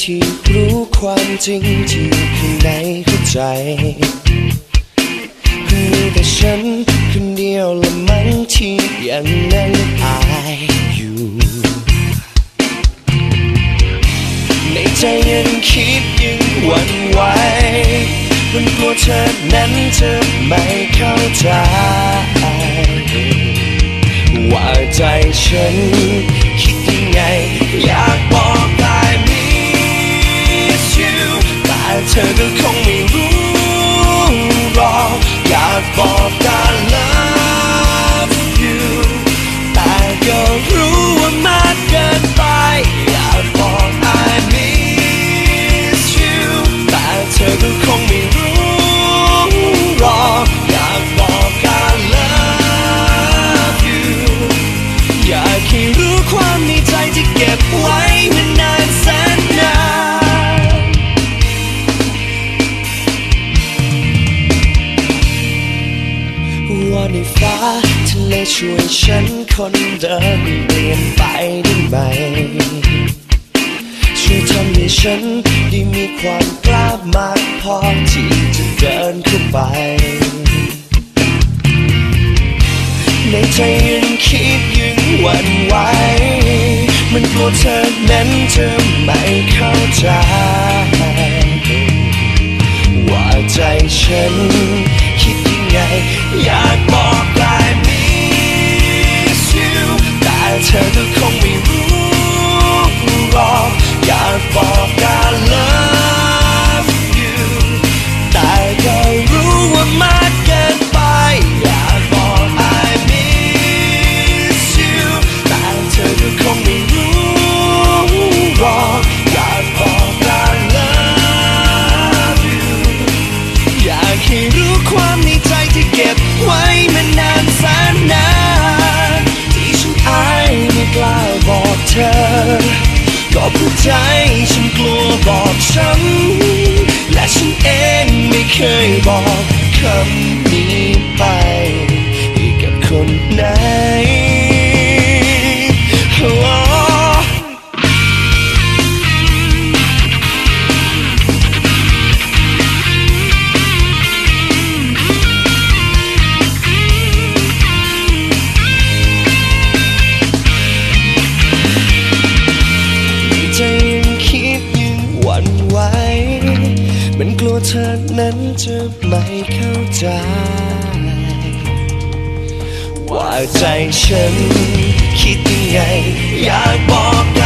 ที่รู้ความจริงที่ข้างในหัวใจมีแต่ฉันคนเดียวละมั้งที่ยังนั่งอายอยู่ ในใจยังคิดยังหวั่นไหวมันกลัวเธอนั้นจะไม่เข้าใจ ว่าใจฉันคิดยังไงอยากบอก เธอก็คงไม่รู้หรอกอยากบอก ในฟ้าทะเลช่วยฉันคนเดิมเปลี่ยนไปได้ไหม ช่วยทำให้ฉันได้มีความกล้ามากพอที่จะเดินเข้าไป ในใจยังคิดยังหวั่นไหวมันกลัวเธอนั้นจะไม่เข้าใจ ว่าใจฉันคิดยังไงอยาก ใจฉันกลัวบอกช้ำและฉันเองไม่เคยบอกคำนี้ไปให้กับคนไหน นั้นจะไม่เข้าใจ ว่าใจฉันคิดยังไง อยากบอก